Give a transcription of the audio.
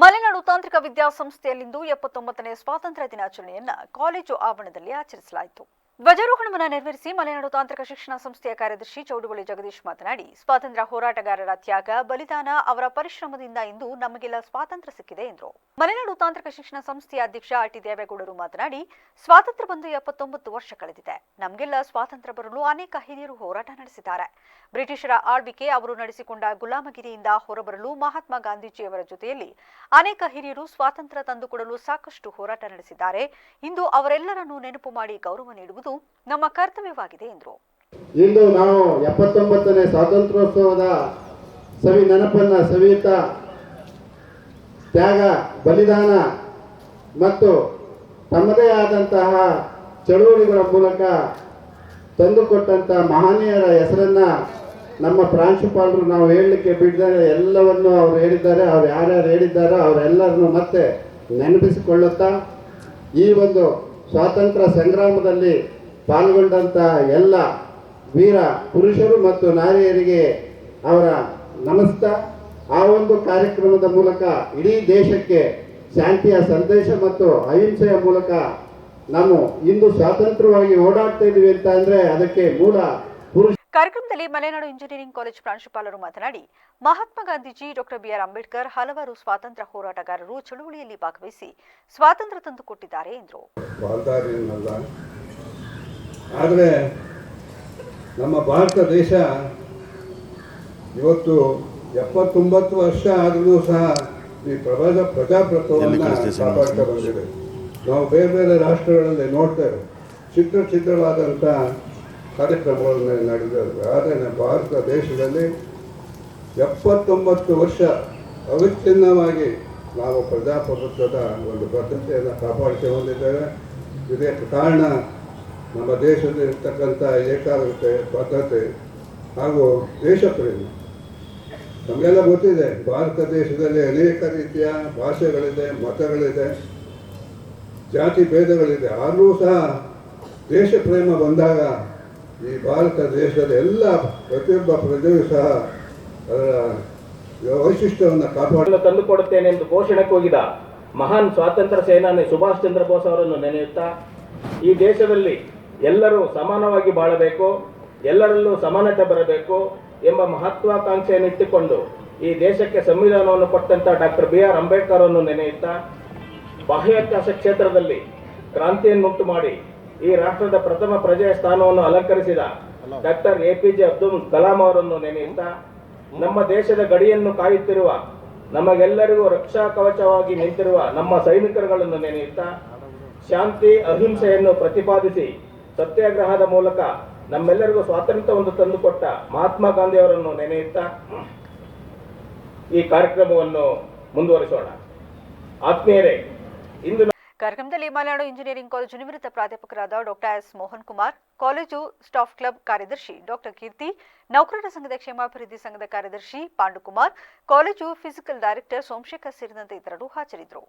ಮಲೆನಾಡು ತಾಂತ್ರಿಕ ವಿದ್ಯಾಸಂಸ್ಥೆಯಲ್ಲಿಂದು ಎಪ್ಪತ್ತೊಂಬತ್ತನೇ ಸ್ವಾತಂತ್ರ್ಯ ದಿನಾಚರಣೆಯನ್ನ ಕಾಲೇಜು ಆವರಣದಲ್ಲಿ ಆಚರಿಸಲಾಯಿತು. ಧ್ವಜಾರೋಹಣವನ್ನು ನೆರವೇರಿಸಿ ಮಲೆನಾಡು ತಾಂತ್ರಿಕ ಶಿಕ್ಷಣ ಸಂಸ್ಥೆಯ ಕಾರ್ಯದರ್ಶಿ ಚೌಡುಬಳಿ ಜಗದೀಶ್ ಮಾತನಾಡಿ, ಸ್ವಾತಂತ್ರ್ಯ ಹೋರಾಟಗಾರರ ತ್ಯಾಗ, ಬಲಿದಾನ ಅವರ ಪರಿಶ್ರಮದಿಂದ ಇಂದು ನಮಗೆಲ್ಲ ಸ್ವಾತಂತ್ರ್ಯ ಸಿಕ್ಕಿದೆ ಎಂದರು. ಮಲೆನಾಡು ತಾಂತ್ರಿಕ ಶಿಕ್ಷಣ ಸಂಸ್ಥೆಯ ಅಧ್ಯಕ್ಷ ಆರ್ ಟಿ ದೇವೇಗೌಡರು ಮಾತನಾಡಿ, ಸ್ವಾತಂತ್ರ್ಯ ಬಂದು ಎಪ್ಪತ್ತೊಂಬತ್ತು ವರ್ಷ ಕಳೆದಿದೆ. ನಮಗೆಲ್ಲ ಸ್ವಾತಂತ್ರ್ಯ ಬರಲು ಅನೇಕ ಹಿರಿಯರು ಹೋರಾಟ ನಡೆಸಿದ್ದಾರೆ. ಬ್ರಿಟಿಷರ ಆಳ್ವಿಕೆ, ಅವರು ನಡೆಸಿಕೊಂಡ ಗುಲಾಮಗಿರಿಯಿಂದ ಹೊರಬರಲು ಮಹಾತ್ಮ ಗಾಂಧೀಜಿಯವರ ಜೊತೆಯಲ್ಲಿ ಅನೇಕ ಹಿರಿಯರು ಸ್ವಾತಂತ್ರ್ಯ ತಂದುಕೊಡಲು ಸಾಕಷ್ಟು ಹೋರಾಟ ನಡೆಸಿದ್ದಾರೆ. ಇಂದು ಅವರೆಲ್ಲರನ್ನೂ ನೆನಪು ಮಾಡಿ ಗೌರವ ನೀಡುವುದು ನಮ್ಮ ಕರ್ತವ್ಯವಾಗಿದೆ ಎಂದರು. ಇಂದು ನಾವು ಎಪ್ಪತ್ತೊಂಬತ್ತನೇ ಸ್ವಾತಂತ್ರ್ಯೋತ್ಸವದ ಸವಿ ನೆನಪನ್ನ ಸವಿಯುತ್ತ ತ್ಯಾಗ, ಬಲಿದಾನ ಮತ್ತು ತಮ್ಮದೇ ಆದಂತಹ ಚಳುವಳಿಗಳ ಮೂಲಕ ತಂದುಕೊಟ್ಟಂಥ ಮಹನೀಯರ ಹೆಸರನ್ನ ನಮ್ಮ ಪ್ರಾಂಶುಪಾಲರು ನಾವು ಹೇಳಲಿಕ್ಕೆ ಬಿಡದೆ ಎಲ್ಲವನ್ನು ಅವ್ರು ಹೇಳಿದ್ದಾರೆ, ಅವ್ರು ಯಾರ್ಯಾರು ಹೇಳಿದ್ದಾರೋ ಅವರೆಲ್ಲರನ್ನು ಮತ್ತೆ ನೆನಪಿಸಿಕೊಳ್ಳುತ್ತಾ ಈ ಒಂದು ಸ್ವಾತಂತ್ರ್ಯ ಸಂಗ್ರಾಮದಲ್ಲಿ ಪಾಲ್ಗೊಂಡಂಥ ಎಲ್ಲ ವೀರ ಪುರುಷರು ಮತ್ತು ನಾರಿಯರಿಗೆ ಅವರ ನಮಸ್ತ. ಆ ಒಂದು ಕಾರ್ಯಕ್ರಮದ ಮೂಲಕ ಇಡೀ ದೇಶಕ್ಕೆ ಶಾಂತಿಯ ಸಂದೇಶ ಮತ್ತು ಅಹಿಂಸೆಯ ಮೂಲಕ ನಾವು ಇಂದು ಸ್ವಾತಂತ್ರ್ಯವಾಗಿ ಓಡಾಡ್ತಾ ಇದ್ದೀವಿ ಅಂತ ಅಂದ್ರೆ ಅದಕ್ಕೆ ಮೂಲ ಪುರುಷ ಕಾರ್ಯಕ್ರಮದಲ್ಲಿ ಮಲೆನಾಡು ಇಂಜಿನಿಯರಿಂಗ್ ಕಾಲೇಜ್ ಪ್ರಾಂಶುಪಾಲರು ಮಾತನಾಡಿ Mahatma Gandhiji doctor B R Ambedkar ಹಲವಾರು ಸ್ವಾತಂತ್ರ್ಯ ಹೋರಾಟಗಾರರು ಚಳುವಳಿಯಲ್ಲಿ ಭಾಗವಹಿಸಿ ಸ್ವಾತಂತ್ರ್ಯ ತಂದುಕೊಟ್ಟಿದ್ದಾರೆ ಎಂದರು. ಆದರೆ ನಮ್ಮ ಭಾರತ ದೇಶ ಇವತ್ತು ಎಪ್ಪತ್ತೊಂಬತ್ತು ವರ್ಷ ಆದರೂ ಸಹ ಈ ಪ್ರಬಲ ಪ್ರಜಾಪ್ರಭುತ್ವವನ್ನು ಕಾಪಾಡ್ತಾ ಬಂದಿದೆ. ನಾವು ಬೇರೆ ಬೇರೆ ರಾಷ್ಟ್ರಗಳಲ್ಲಿ ನೋಡ್ತೇವೆ ಚಿತ್ರ ಚಿತ್ರವಾದಂಥ ಕಾರ್ಯಕ್ರಮಗಳನ್ನು ನಡೆದಿವೆ ಆದರೆ ನಮ್ಮ ಭಾರತ ದೇಶದಲ್ಲಿ ಎಪ್ಪತ್ತೊಂಬತ್ತು ವರ್ಷ ಅವಿಚ್ಛಿನ್ನವಾಗಿ ನಾವು ಪ್ರಜಾಪ್ರಭುತ್ವದ ಒಂದು ಬದ್ಧತೆಯನ್ನು ಕಾಪಾಡಿಕೊಂಡಿದ್ದೇವೆ ಇದಕ್ಕೆ ಕಾರಣ ನಮ್ಮ ದೇಶದಲ್ಲಿರ್ತಕ್ಕಂಥ ಏಕಾಗ್ರತೆ ಬದ್ಧತೆ ಹಾಗೂ ದೇಶಪ್ರೇಮ. ನಮಗೆಲ್ಲ ಗೊತ್ತಿದೆ, ಭಾರತ ದೇಶದಲ್ಲಿ ಅನೇಕ ರೀತಿಯ ಭಾಷೆಗಳಿದೆ, ಮತಗಳಿದೆ, ಜಾತಿ ಭೇದಗಳಿದೆ. ಆದರೂ ಸಹ ದೇಶ ಪ್ರೇಮ ಬಂದಾಗ ಈ ಭಾರತ ದೇಶದ ಎಲ್ಲ ಪ್ರತಿಯೊಬ್ಬ ಪ್ರಜೆಯೂ ಸಹ ಅದರ ವೈಶಿಷ್ಟ್ಯವನ್ನು ಕಾಪಾಡ ಅನ್ನು ತಂದುಕೊಡುತ್ತೇನೆ ಎಂದು ಘೋಷಣೆ ಹೋಗಿದ ಮಹಾನ್ ಸ್ವಾತಂತ್ರ್ಯ ಸೇನಾನಿ ಸುಭಾಷ್ ಚಂದ್ರ ಬೋಸ್ ಅವರನ್ನು ನೆನೆಯುತ್ತಾ, ಈ ದೇಶದಲ್ಲಿ ಎಲ್ಲರೂ ಸಮಾನವಾಗಿ ಬಾಳಬೇಕು, ಎಲ್ಲರಲ್ಲೂ ಸಮಾನತೆ ಬರಬೇಕು ಎಂಬ ಮಹತ್ವಾಕಾಂಕ್ಷೆಯನ್ನು ಇಟ್ಟುಕೊಂಡು ಈ ದೇಶಕ್ಕೆ ಸಂವಿಧಾನವನ್ನು ಕೊಟ್ಟಂತ ಡಾಕ್ಟರ್ ಬಿ ಆರ್ ಅಂಬೇಡ್ಕರ್ ಅನ್ನು ನೆನೆಯುತ್ತಾ ಬಾಹ್ಯಾಕಾಶ ಕ್ಷೇತ್ರದಲ್ಲಿ ಕ್ರಾಂತಿಯನ್ನುಂಟು ಮಾಡಿ ಈ ರಾಷ್ಟ್ರದ ಪ್ರಥಮ ಪ್ರಜೆಯ ಸ್ಥಾನವನ್ನು ಅಲಂಕರಿಸಿದ doctor A P J Abdul Kalam ಅವರನ್ನು ನೆನೆಯುತ್ತಾ ನಮ್ಮ ದೇಶದ ಗಡಿಯನ್ನು ಕಾಯುತ್ತಿರುವ, ನಮಗೆಲ್ಲರಿಗೂ ರಕ್ಷಾ ಕವಚವಾಗಿ ನಿಂತಿರುವ ನಮ್ಮ ಸೈನಿಕರುಗಳನ್ನು ನೆನೆಯುತ್ತಾ ಶಾಂತಿ, ಅಹಿಂಸೆಯನ್ನು ಪ್ರತಿಪಾದಿಸಿ ಸತ್ಯಾಗ್ರಹದ ಮೂಲಕ ನಮ್ಮೆಲ್ಲರಿಗೂ ಸ್ವಾತಂತ್ರ್ಯವನ್ನು ತಂದುಕೊಟ್ಟ ಮಹಾತ್ಮ ಗಾಂಧಿಯವರನ್ನು ನೆನೆಯುತ್ತಾ ಈ ಕಾರ್ಯಕ್ರಮವನ್ನು ಮುಂದುವರಿಸೋಣ. ಆತ್ಮೀಯರೇ, ಇಂದು ಕಾರ್ಯಕ್ರಮದಲ್ಲಿ ಮಲೆನಾಡು ಇಂಜಿನಿಯರಿಂಗ್ ಕಾಲೇಜು ನಿವೃತ್ತ ಪ್ರಾಧ್ಯಾಪಕರಾದ doctor S Mohan Kumar, college staff club ಕಾರ್ಯದರ್ಶಿ ಡಾಕ್ಟರ್ ಕೀರ್ತಿ, ನೌಕರರ ಸಂಘದ ಕ್ಷೇಮಾಭಿವೃದ್ಧಿ ಸಂಘದ ಕಾರ್ಯದರ್ಶಿ Pandukumar, college physical director Somashekhar ಸೇರಿದಂತೆ ಇತರರು ಹಾಜರಿದ್ದರು.